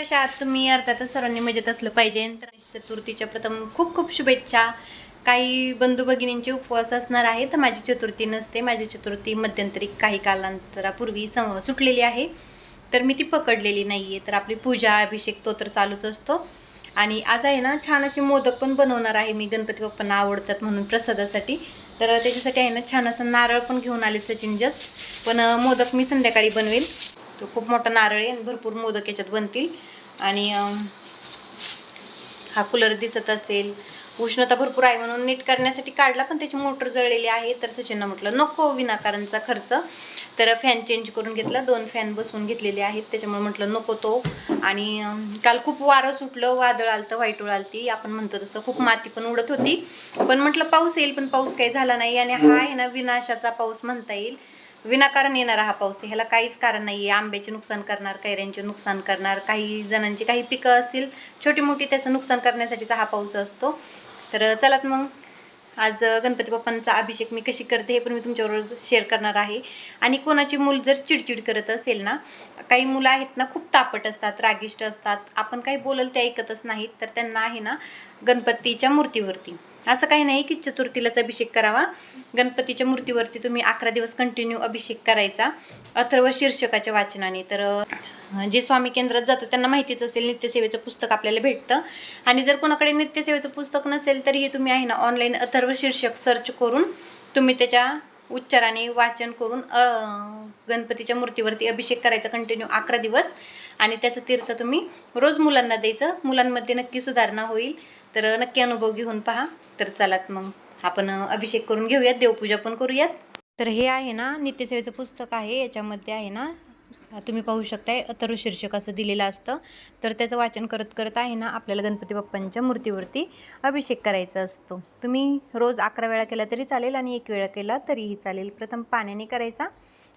कशा आहात तुम्ही? अर्थातच सर्वांनी मजेत असलं पाहिजे. तर चतुर्थीच्या प्रथम खूप खूप शुभेच्छा. काही बंधू भगिनींचे उपवास असणार आहे तर माझी चतुर्थी नसते. माझी चतुर्थी मध्यंतरी काही कालांतरापूर्वी सम सुटलेली आहे. तर मी ती पकडलेली नाही आहे तर आपली पूजा अभिषेक तो तर चालूच असतो. आणि आज आहे ना छान असे मोदक पण बनवणार आहे मी गणपती बाप्पांना आवडतात म्हणून प्रसादासाठी. तर त्याच्यासाठी आहे ना छान असं नारळ पण घेऊन आले सचिन जस्ट. पण मोदक मी संध्याकाळी बनवेल तो खूप मोठा नारळ आहे आणि भरपूर मोदक याच्यात बनतील. आणि हा कूलर दिसत असेल. उष्णता भरपूर आहे म्हणून नीट करण्यासाठी काढला पण त्याची मोटर जळलेली आहे. तर सचिननं म्हटलं नको विनाकारणचा खर्च. तर फॅन चेंज करून घेतला. दोन फॅन बसवून घेतलेले आहेत. त्याच्यामुळे म्हटलं नको तो. आणि काल खूप वारं सुटलं. वादळ आलतं वाईटोळ आलती. आपण म्हणतो तसं खूप माती पण उडत होती. पण म्हटलं पाऊस येईल पण पाऊस काही झाला नाही. आणि हा आहे ना विनाशाचा पाऊस म्हणता येईल. विनाकारण येणारा हा पाऊस. आहे ह्याला काहीच कारण नाही आहे आंब्याचे नुकसान करणार कैऱ्यांचे नुकसान करणार काही जणांची काही पिकं असतील छोटी मोठी त्याचं नुकसान करण्यासाठीचा हा पाऊस असतो. तर चलात मग. आज गणपती बाप्पांचा अभिषेक मी कशी करते हे पण मी तुमच्याबरोबर शेअर करणार आहे. आणि कोणाची मूल जर चिडचिड करत असेल ना काही मुलं आहेत ना खूप तापट असतात रागिष्ट असतात. आपण काही बोलल ते ऐकतच नाहीत तर त्यांना आहे ना गणपतीच्या मूर्तीवरती. असं काही नाही की चतुर्थीलाच अभिषेक करावा. गणपतीच्या मूर्तीवरती तुम्ही अकरा दिवस कंटिन्यू अभिषेक करायचा. अथर्व शीर्षकाच्या वाचनाने. तर जे स्वामी केंद्रात जातं त्यांना माहितीच असेल नित्यसेवेचं पुस्तक आपल्याला भेटतं. आणि जर कोणाकडे नित्यसेवेचं पुस्तक नसेल तरीही तुम्ही आहे ना ऑनलाईन अथर्व शीर्षक सर्च करून तुम्ही त्याच्या उच्चाराने वाचन करून गणपतीच्या मूर्तीवरती अभिषेक करायचा कंटिन्यू अकरा दिवस. आणि त्याचं तीर्थ तुम्ही रोज मुलांना द्यायचं. मुलांमध्ये नक्की सुधारणा होईल. तर नक्की अनुभव घेऊन पहा. तर चलात मग आपण अभिषेक करून घेऊयात देवपूजा पण करूयात. तर हे आहे ना नित्यसेवेचं पुस्तक आहे. याच्यामध्ये आहे ना तुम्ही पाहू शकताय अथर्व शीर्षक असं दिलेलं असतं. तर त्याचं वाचन करत करत आहे ना आपल्याला गणपती बाप्पांच्या मूर्तीवरती अभिषेक करायचा असतो. तुम्ही रोज अकरा वेळा केला तरी चालेल आणि एक वेळा केला तरीही चालेल. प्रथम पाण्याने करायचा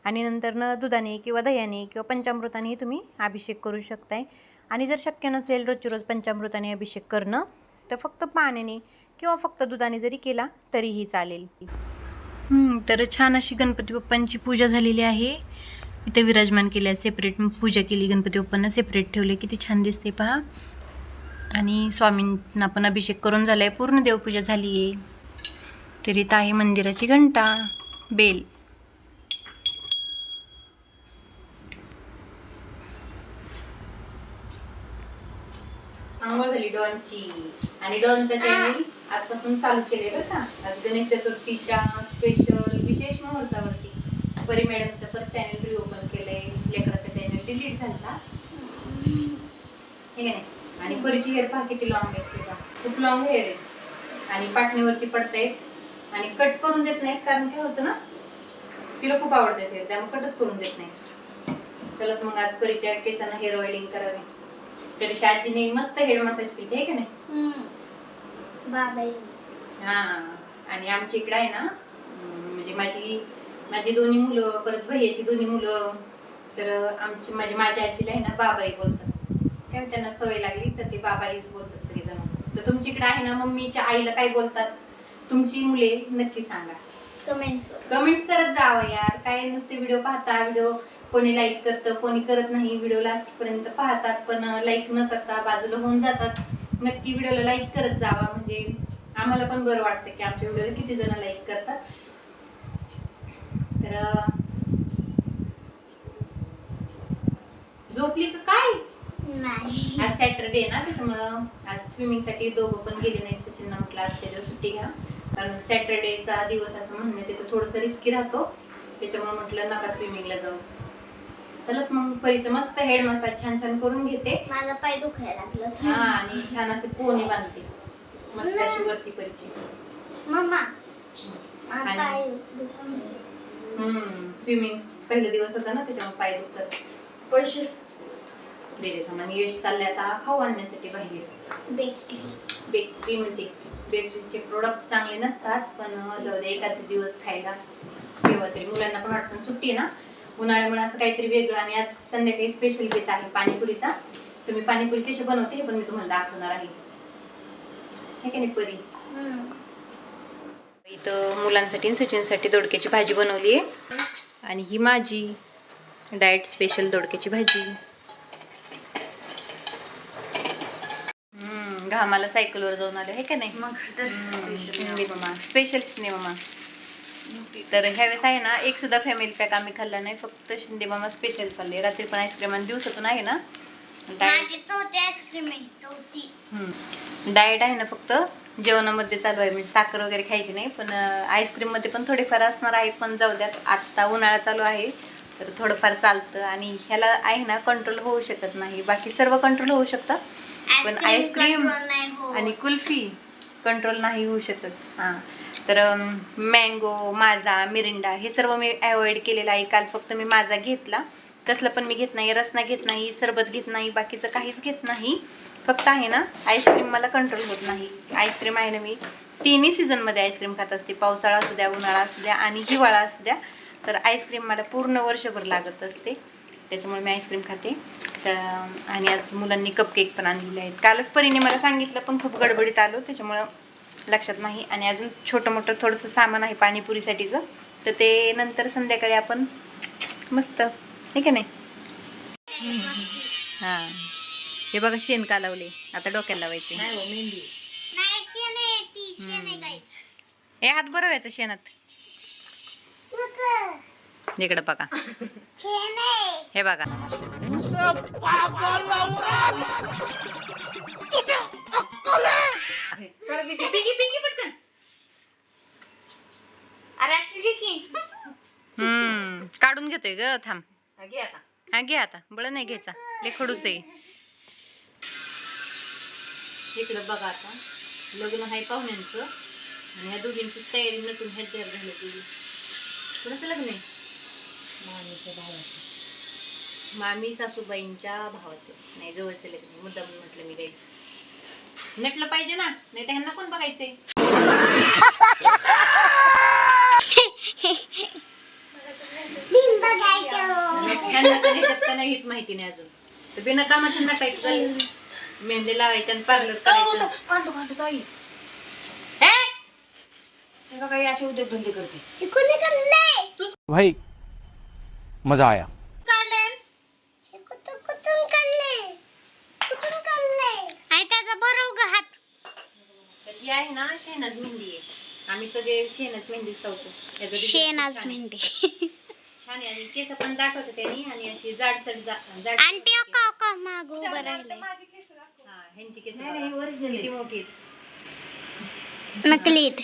आणि नंतरनं दुधाने किंवा दह्याने किंवा पंचामृतानेही तुम्ही अभिषेक करू शकताय. आणि जर शक्य नसेल रोजची रोज पंचामृताने अभिषेक करणं तर फक्त पाण्याने किंवा फक्त दुधाने जरी केला तरीही चालेल. तर छान अशी गणपती बाप्पांची पूजा झालेली आहे. इथे विराजमान केल्या सेपरेट पूजा केली गणपती बाप्पांना सेपरेट ठेवले किती छान दिसते पहा. आणि स्वामींना पण अभिषेक करून झाला आहे पूर्ण देवपूजा झाली आहे तर इथं आहे मंदिराची घंटा बेल. आंघोळ झाली डॉनची. आणि डॉनचा चॅनल आजपासून चालू केले बरं का. आज गणेश चतुर्थीच्या स्पेशल विशेष मुहूर्तावरती परी मॅडमचं परत चॅनल रिओपन केलंय. लेकराचा चॅनल डिलीट झाला हे नाही. आणि परीची हेअर पहा किती लॉंग आहे बघा. खूप लॉंग हेअर आहे. आणि पाटणीवरती पडतायत आणि कट करून देत नाहीत. कारण काय होतं ना तिला खूप आवडते हेअर त्यामुळे कटच करून देत नाही चला तर मग आज परीच्या केसांना हेअर ऑइलिंग करावे. तरी आजीने मस्त हेड मसाज केली आहे का नाही? बाबाई. हा आणि आमच्या इकडे आहे ना म्हणजे माझी माझी दोन्ही मुलं परत भैयाची दोन्ही मुलं तर आमची माझी माझ्या आजीला आहे ना बाबाई बोलतात. काय त्यांना सवय लागली तर ते बाबाईच बोलतात सगळेजण. तर तुमच्या इकडे आहे ना मम्मीच्या आईला काय बोलतात? तुमची मुले नक्की सांगा. कमेंट कमेंट करत जावं यार. काय नुसते व्हिडिओ पाहता व्हिडिओ कोणी लाईक करतं कोणी करत नाही. व्हिडिओ लास्ट पर्यंत पाहतात पण लाईक न करता बाजूला होऊन जातात. नक्की व्हिडिओला लाईक करत जावा. म्हणजे आम्हाला पण बरं वाटतं की आमच्या व्हिडिओला किती जण लाईक करतात. तर झोपली का काय? आज सॅटरडे ना त्याच्यामुळं आज स्विमिंगसाठी दोघं पण गेले नाही सचिनना म्हटलं आजच्या दिवस सुट्टी घ्या. कारण सॅटरडेचा दिवस असं म्हणण्यात येतं थोडंसं रिस्की राहतो. त्याच्यामुळे म्हटलं नका स्विमिंगला जाऊ. चलत मग परीचं मस्त हेड मसाज छान छान करून घेते. माझा पाय दुखायला लागला. हा आणि छान असे पोहणे बांधते. मस्त अशी वरती परीची. मम्मा माझा आणि- पाय दुखायला हम्म स्विमिंग पहिला दिवस होता ना त्याच्यामुळे पाय दुखतात. पैसे. दिले थांब आणि यश चालले आता खाऊ आणण्यासाठी बाहेर. बेकरी. बेकरी म्हणते. बेकरीचे प्रोडक्ट चांगले नसतात पण जाऊ दे एखाद दिवस खायला. केव्हा तरी मुलांना पण वाटतं सुट्टी आहे ना. उन्हाळ्यामुळे असं काहीतरी वेगळं आणि आज संध्याकाळी स्पेशल बेत आहे पाणीपुरीचा. तुम्ही पाणीपुरी कशी बनवते हे पण मी तुम्हाला दाखवणार आहे. हे की नाही परी? इथं मुलांसाठी आणि सचिनसाठी दोडक्याची भाजी बनवली आहे. आणि ही माझी डाएट स्पेशल दोडक्याची भाजी. घामाला सायकलवर जाऊन आलो हे का नाही? मग स्पेशल शिंदे मामा तर ह्यावेळेस आहे ना एक सुद्धा फॅमिली पॅक आम्ही खाल्ला नाही फक्त शिंदे मामा स्पेशल चालले. रात्री पण आईस्क्रीम आणि दिवसातून आहे ना माझी चौथी आईस्क्रीम आहे चौथी. डाएट आहे ना फक्त जेवणामध्ये चालू आहे. म्हणजे साखर वगैरे खायची नाही पण आईस्क्रीममध्ये पण थोडेफार असणार आहे पण जाऊ द्यात आत्ता उन्हाळा चालू आहे. तर थोडंफार चालतं आणि ह्याला आहे ना कंट्रोल होऊ शकत नाही. बाकी सर्व कंट्रोल होऊ शकतं. पण आईस्क्रीम. आणि कुल्फी कंट्रोल नाही होऊ शकत. हां. तर मँगो माझा मिरिंडा हे सर्व मी अवॉइड केलेलं आहे. काल फक्त मी माझा घेतला. कसलं पण मी घेत नाही. रसना घेत नाही सरबत घेत नाही बाकीचं काहीच घेत नाही. फक्त आहे ना आईस्क्रीम मला कंट्रोल होत नाही. आईस्क्रीम आहे ना मी तिन्ही सीझनमध्ये आईस्क्रीम खात असते. पावसाळा असू द्या उन्हाळा असू द्या आणि हिवाळा असू द्या. तर आईस्क्रीम मला पूर्ण वर्षभर लागत असते. त्याच्यामुळे मी आईस्क्रीम खाते. तर आणि आज मुलांनी कपकेक पण आणलेले आहेत. कालच परीने मला सांगितलं पण खूप गडबडीत आलो. त्याच्यामुळं लक्षात नाही. आणि अजून छोटं मोठं थोडंसं सामान आहे पाणीपुरीसाठीचं. तर ते नंतर संध्याकाळी आपण मस्त हे का नाही? हां. हे बघा शेण का लावले? आता डोक्याला लावायचे. नाही हो मेहंदी. नाही शेण आहे ती शेण आहे काहीच. हे हात बरवायचं शेणात? इकडं बघा. शेण आहे. हे बघा. पिंकी पिंकी पटकन. अरे अशी घे की. हम्म काढून घेतोय ग थांब. हा, घे आता. हा घे आता. बळ नाही घ्यायचा. ले खडूस आहे. इकडं बघा आता. लग्न आहे पाहुण्यांचं. आणि ह्या दोघींचीच तयारी नटून ह्याच्यावर झालं दोघी कुणाचं लग्न आहे? मामीच्या भावाचं. मामी सासूबाईंच्या भावाचं. नाही जवळचं लग्न आहे. मुद्दाम म्हटलं मी गाईच नटलं पाहिजे ना नाही तर ह्यांना कोण बघायचंय? नाही हेच माहिती नाही अजून. तर बिना कामाचं नटायचं. मेहंदी लावायचं आणि पार्लर करायचं. काढतो काढतो ताई. हे? हे बघा हे असे उद्योगधंदे करते. हे भाई मजा आया हे कुठून कुठून काढलंय कुठून काढलंय आहे त्याचा बरोबर हात तर ही आहे ना शेणाच मेहंदी आहे आम्ही सगळे शेणाच मेहंदी लावतो. याचा खूप. मेहंदी. छान आहे. आणि केस पण दाट होते त्यांनी आणि अशी जाडसट जा- जाड आंटी अका अका माग उभं राहिले हा, ह्यांची केस नाही, नाही, बघा. original किती आहे. मोठी आहेत. नकलीत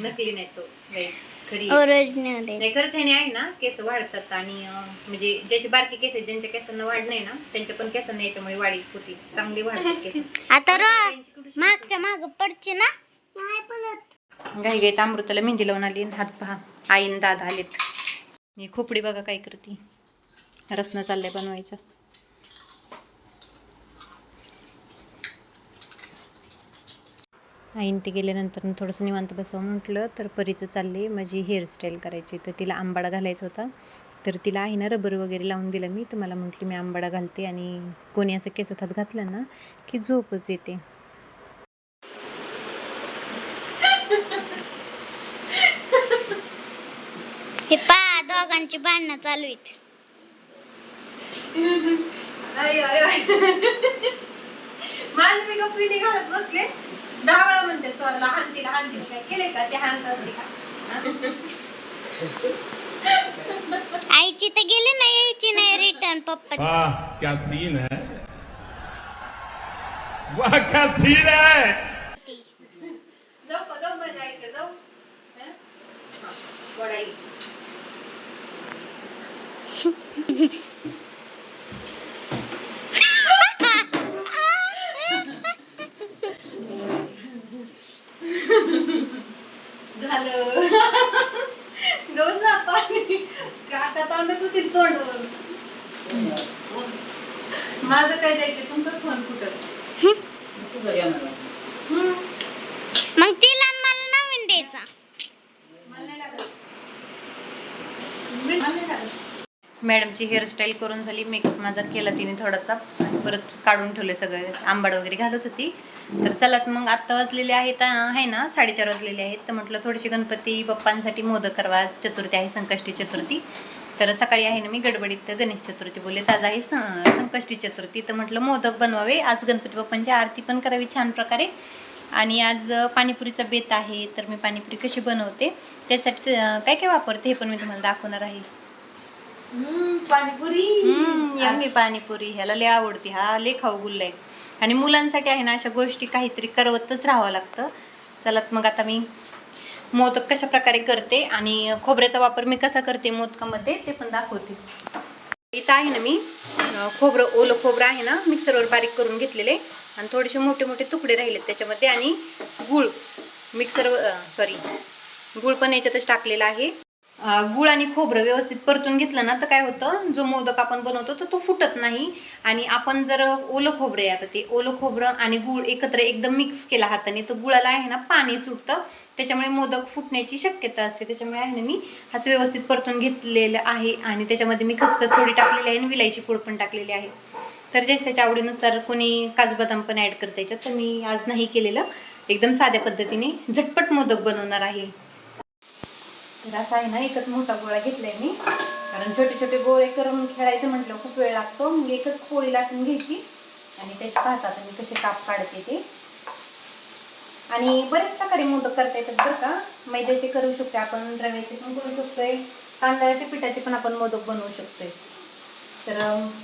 नकली नाही तो guys, खरी आहे. ओरिजिनल नाही खरंच ह्याने आहे ना केस वाढतात आणि अं, म्हणजे ज्याचे बारकी केस आहेत ज्यांच्या केसांना वाढ नाही ना त्यांच्या पण केसांना याच्यामुळे वाढ होती. चांगली वाढतात केस. आता र मागच्या माग पडचे ना? नाही पडत. घाई गाईत अमृताला मेहंदी लावून आली आणि हात पहा आईन दादा आलेत. ही खोपडी बघा काय करते. रसना चाललंय बनवायचं. आईन ते गेल्यानंतर थोडंसं निवांत बसावं म्हटलं तर परीचं चालले माझी हेअरस्टाईल करायची. तर तिला आंबाडा घालायचा होता. तर तिला आहे ना रबर वगैरे लावून दिलं मी. तर मला म्हटली मी आंबाडा घालते. आणि कोणी असं केसात हात घातलं ना की झोपच येते. हे पा दोघांची भांडणं चालू आहेत. मी पिढी घालत बसले. दहा वेळा म्हणते स्वरला हानतील हानतील काय केले का? ते हानत असते का? आईची तर गेली नाही यायची नाही रिटर्न पप्पा वाह क्या सीन है। वाह क्या सीन है। जाऊ का जाऊ माझ्या आईकडे जाऊ. हं? हा, वडाई झालं गवसा पाणी काका तांबत होतील तोंडवर माझं काय जायचं तुमचाच फोन फुटल तुझं येणार मग तिला आणि मला नवीन द्यायचा मॅडमची हेअरस्टाईल करून झाली. मेकअप माझा केला तिने थोडासा. आणि परत काढून ठेवले सगळे. आंबाड वगैरे घालत होती. तर चला मग आत्ता वाजलेले आहेत आहे ना साडेचार वाजलेले आहेत. तर म्हटलं थोडीशी गणपती बाप्पांसाठी मोदक करवा. चतुर्थी आहे संकष्टी चतुर्थी. तर सकाळी आहे ना मी गडबडीत गणेश चतुर्थी बोलले. आज आहे संकष्टी चतुर्थी. तर म्हटलं मोदक बनवावे. आज गणपती बाप्पांची आरती पण करावी छान प्रकारे. आणि आज पाणीपुरीचा बेत आहे. तर मी पाणीपुरी कशी बनवते त्यासाठी काय काय वापरते हे पण मी तुम्हाला दाखवणार आहे. पाणीपुरी. यम्मी पाणीपुरी ह्याला लय आवडते हा लय खाऊ गुल्लाय. आणि मुलांसाठी आहे ना अशा गोष्टी काहीतरी करवतच राहावं लागतं. चला तर मग आता मी मोदक कशा प्रकारे करते आणि खोबऱ्याचा वापर मी कसा करते मोदकामध्ये ते पण दाखवते. इथं आहे ना मी खोबरं ओलं खोबरं आहे ना मिक्सरवर बारीक करून घेतलेले. आणि थोडेसे मोठे मोठे तुकडे राहिलेत त्याच्यामध्ये. आणि गुळ मिक्सर सॉरी गुळ पण याच्यातच टाकलेला आहे. गुळ आणि खोबरं व्यवस्थित परतून घेतलं ना तर काय होतं जो मोदक आपण बनवतो तर तो फुटत नाही. आणि आपण जर ओलं खोबरं आहे आता ते ओलं खोबरं आणि गुळ एकत्र एकदम मिक्स केला हाताने तर गुळाला आहे ना पाणी सुटतं. त्याच्यामुळे मोदक फुटण्याची शक्यता असते. त्याच्यामुळे आहे ना मी असं व्यवस्थित परतून घेतलेलं आहे. आणि त्याच्यामध्ये मी खसखस थोडी टाकलेली आहे आणि विलायची पूड पण टाकलेली आहे. तर जे त्याच्या आवडीनुसार कोणी काजू बदाम पण ॲड करता याच्यात तर मी आज नाही केलेलं. एकदम साध्या पद्धतीने झटपट मोदक बनवणार आहे. तर असा आहे ना एकच मोठा गोळा घेतलाय मी. कारण छोटे छोटे गोळे करून खेळायचं म्हटलं खूप वेळ लागतो. मग एकच पोळी लाटून घ्यायची आणि त्याची पाहतात मी कसे काप काढते ते. आणि बरेच प्रकारे मोदक करता येतात बरं का. मैद्याचे करू शकतो आपण रव्याचे पण करू शकतोय. तांदळाच्या पिठाचे पण आपण मोदक बनवू शकतोय. तर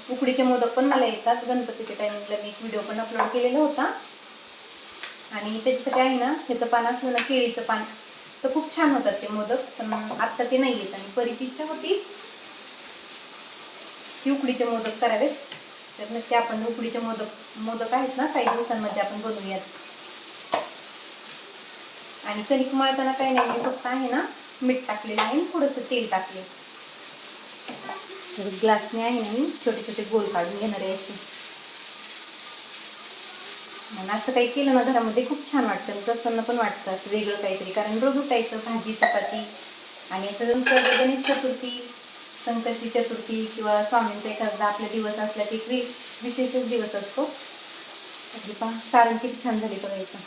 उकडीचे मोदक पण मला येतात. गणपतीच्या टायमिंगला मी एक व्हिडिओ पण अपलोड केलेला होता. आणि त्याच्यासाठी आहे ना ह्याचं पान असलं ना केळीचं पान. तर खूप छान होतात ते मोदक पण आत्ता ते नाही येत आणि परीची इच्छा होती. की उकडीचे मोदक करावेत. तर नक्की आपण उकडीचे मोदक मोदक आहेत ना काही दिवसांमध्ये आपण बनवूयात. आणि कणिक मळताना काही नाही मी फक्त आहे ना मीठ टाकलेलं आहे आणि थोडंसं तेल टाकले ग्लासने आहे ना मी छोटे छोटे गोल काढून घेणार आहे असे. आणि असं काही केलं ना घरामध्ये खूप छान वाटतं. आणि प्रसन्न पण वाटतं. असं वेगळं काहीतरी. कारण रोज उठायचं भाजी चपाती आणि असं गणेश चतुर्थी संकष्टी चतुर्थी किंवा स्वामींचा एखादा आपला दिवस असला की एक वि विशेषच दिवस असतो. अगदी पहा सारण किती छान झाली बघायचं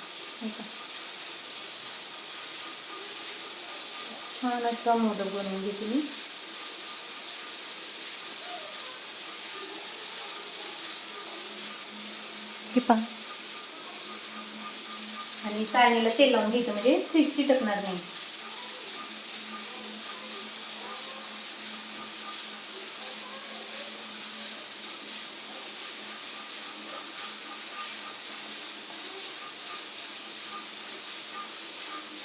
छान असं मोदक बनवून घेते मी. हे पहा. आणि चाळणीला तेल लावून घ्यायचं म्हणजे फ्रीज चिटकणार नाही.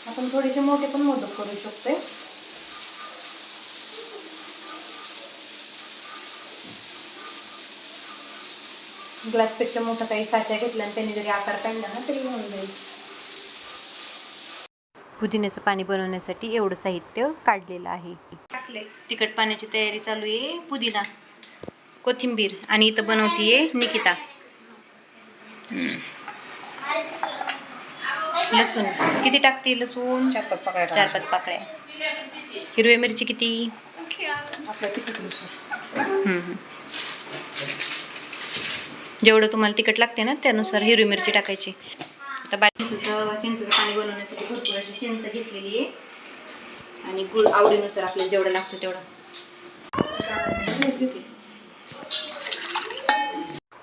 आपण थोडेसे मोठे पण मोदक करू शकतोय. ग्लासपेक्षा मोठा काही साच्या घेतला आणि त्याने जरी आकार काढला ना तरी होऊन जाईल. पुदिन्याचं पाणी बनवण्यासाठी एवढं साहित्य काढलेलं आहे. टाकले तिखट पाण्याची तयारी चालू आहे. पुदिना कोथिंबीर आणि इथं बनवतीये निकिता. लसूण. किती टाकते लसूण? चार पाच पकडायला चार पाच पाकळ्या. हिरव्या मिरची किती. जेवढं तुम्हाला तिखट लागते ना त्यानुसार हिरवी मिरची टाकायची. आता बारीचं चिंचचं पाणी बनवण्यासाठी भरपूर अशी चिंच घेतलेली आहे. आणि गुळ आवडीनुसार आपल्याला जेवढं लागतं तेवढं.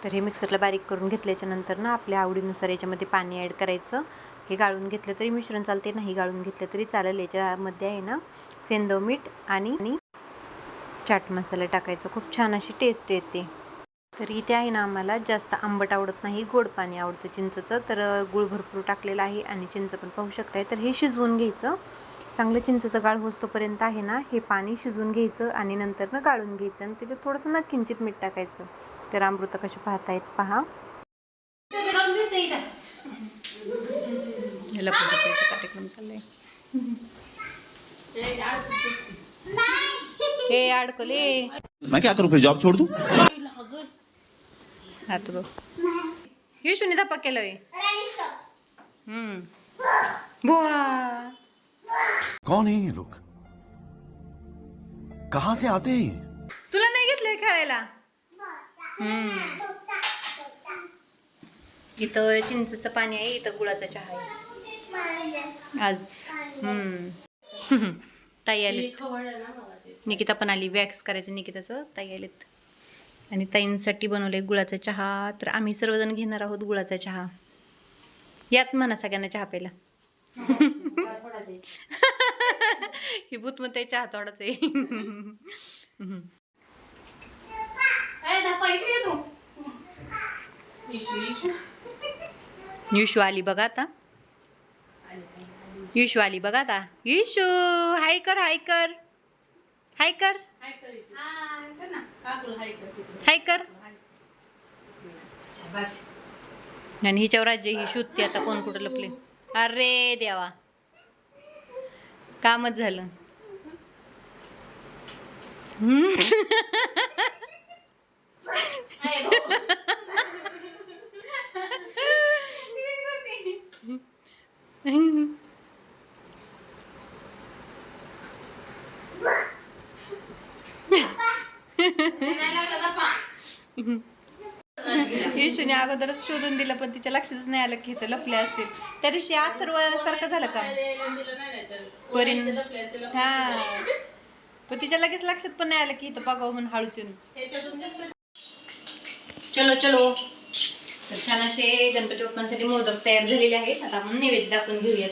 तर हे मिक्सरला बारीक करून घेतल्याच्या नंतर ना आपल्या आवडीनुसार याच्यामध्ये पाणी ॲड करायचं. हे गाळून घेतलं तरी मिश्रण चालते नाही गाळून घेतलं तरी चालेल. याच्यामध्ये आहे ना सेंदव मीठ आणि आणि चाट मसाला टाकायचा. खूप छान अशी टेस्ट येते. तर इथे आहे ना आम्हाला जास्त आंबट आवडत नाही गोड पाणी आवडतं चिंचचं. तर गुळ भरपूर टाकलेला आहे आणि चिंच पण पाहू शकताय. तर हे शिजवून घ्यायचं. चांगलं चिंचचं गाळ होतोपर्यंत आहे ना हे पाणी शिजवून घ्यायचं आणि नंतर ना गाळून घ्यायचं आणि त्याच्यात थोडंसं ना किंचित मीठ टाकायचं. तर अमृता कशी पाहतायत पहा. कार्यक्रम चाललाय. हे अडकले. मैं क्या करूं फिर जॉब छोड़ दूं? हा तो बघ. येशूने धप्पा केलंय राणी stop. हम्म. बुवा. कौन है ये लोग? कहां से आते हैं? तुला नाही घेतलंय खेळायला? हम्म. इथं चिंचचं पाणी आहे इथं गुळाचा चहा आहे. आज. हम्म. ताई आली निकिता पण आली वॅक्स करायचं निकिताचं. ताई आलेत आणि ताईंसाठी बनवले गुळाचा चहा. तर आम्ही सर्वजण घेणार आहोत गुळाचा चहा. यात म्हणा सगळ्यांना चहा प्यायला. ही भूत म्हणते चहा थोडाच आहे. युशू आली बघा आता. युशू आली बघा आता. युशू हाय कर हाय कर. हाय कर. हाय कर. आणि हिच्यावर राज्य ही शोधते आता कोण कुठं लपले. अरे देवा. कामच झालं. येशूने अगोदरच शोधून दिलं पण तिच्या लक्षातच नाही आलं की इथं लपले असतील. त्या दिवशी अथर्व सारखं झालं का? परीन हा. पण तिच्या लगेच लक्षात पण नाही आलं की इथं बघावं म्हणून हळूच येऊन. चलो चलो. तर छान असे गणपती बाप्पांसाठी मोदक तयार झालेले आहेत. आता आपण नैवेद्य दाखवून घेऊयात.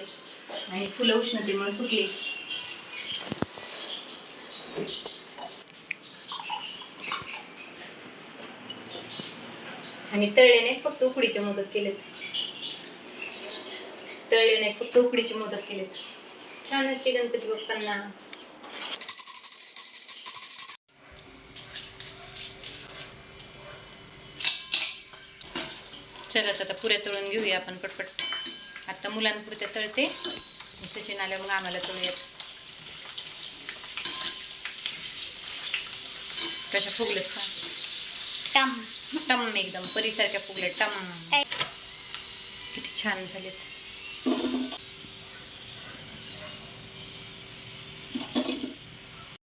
आणि फुलं उष्णतेमुळे सुकली. आणि तळले नाही फक्त उकडीचे मोदक केलेत. तळले नाही फक्त उकडीचे मोदक केलेत. छान असे गणपती बाप्पांना चला तर आता पुऱ्या तळून घेऊया आपण पटपट. आता मुलांपुरत्या तळते. सचिन आल्या मग आम्हाला तळूयात. कशा फुगलेत का? टम टम एकदम परीसारख्या फुगल्या टम. किती छान झालेत.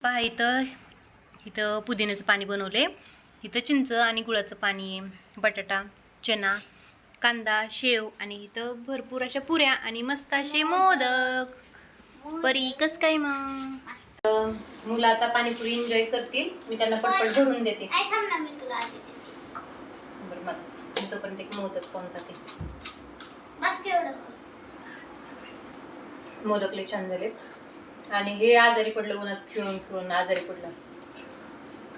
पहा इथं इथं पुदिन्याचं पाणी बनवले इथं चिंच आणि गुळाचं पाणी आहे बटाटा चना कांदा शेव आणि इथं भरपूर अशा पुऱ्या आणि मस्त असे मोदक. परी कस काय मग? मुलं आता पाणीपुरी एन्जॉय करतील. मी त्यांना पटपट भरून देते. आई थांब ना मी तुला आधी देते. बरं मग मी तोपर्यंत एक मोदक कोणता ते बस केवढं? मोदक लय छान झाले आणि हे आजारी पडलं उन्हात खेळून खेळून आजारी पडलं.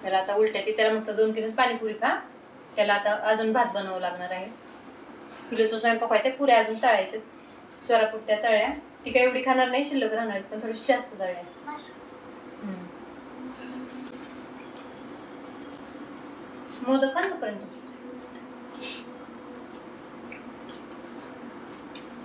त्याला आता उलट्या ती त्याला म्हटलं दोन तीनच पाणीपुरी खा. त्याला आता अजून भात बनवावं लागणार आहे. पिलेचं स्वयंपाक व्हायचा पुऱ्या अजून तळायच्या स्वरापुरत्या तळ्या. ती काही एवढी खाणार नाही शिल्लक राहणार पण थोडीशी जास्त तळ्या. मोदक खा ना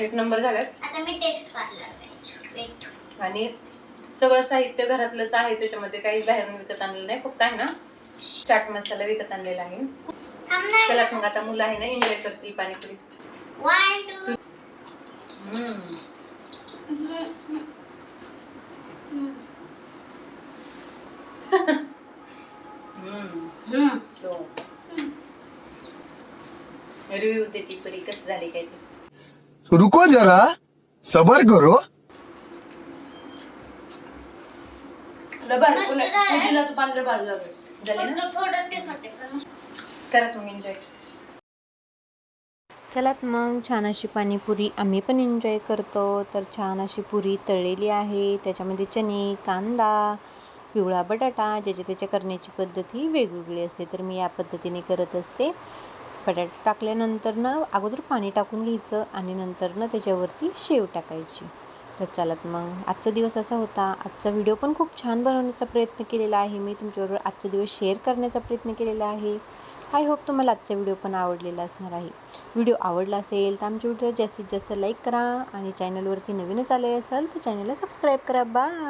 एक नंबर झाला आता मी टेस्ट वेट आणि सगळं साहित्य घरातलंच आहे त्याच्यामध्ये काही बाहेरून विकत आणलेलं नाही फक्त आहे ना? चाट मसाला विकत आणलेला आहे. चला मग आता मुलं आहे ना एन्जॉय करतील पाणीपुरी. रिव्ह्यू देते परी कसं झाले काय ते? रुको जरा. सबर करो. झाले ना? थोडं ते खाते पण करा तुम्ही एन्जॉय चलात मग छान अशी पाणीपुरी आम्ही पण एन्जॉय करतो. तर छान अशी पुरी तळलेली आहे. त्याच्यामध्ये चणे कांदा पिवळा बटाटा ज्याच्या त्याच्या करण्याची पद्धत ही वेगवेगळी असते. तर मी या पद्धतीने करत असते. बटाटे टाकल्यानंतर ना अगोदर पाणी टाकून घ्यायचं आणि नंतर ना त्याच्यावरती शेव टाकायची. तर चालत मग आजचा दिवस असा होता. आजचा व्हिडिओ पण खूप छान बनवण्याचा प्रयत्न केलेला आहे. मी तुमच्याबरोबर आजचा दिवस शेअर करण्याचा प्रयत्न केलेला आहे. आय होप तुम्हाला आजचा व्हिडिओ पण आवडलेला असणार आहे. व्हिडिओ आवडला असेल तर आमच्या व्हिडिओ जास्तीत जास्त लाईक करा आणि चॅनलवरती नवीनच आले असाल तर चॅनलला सबस्क्राईब करा. बाय!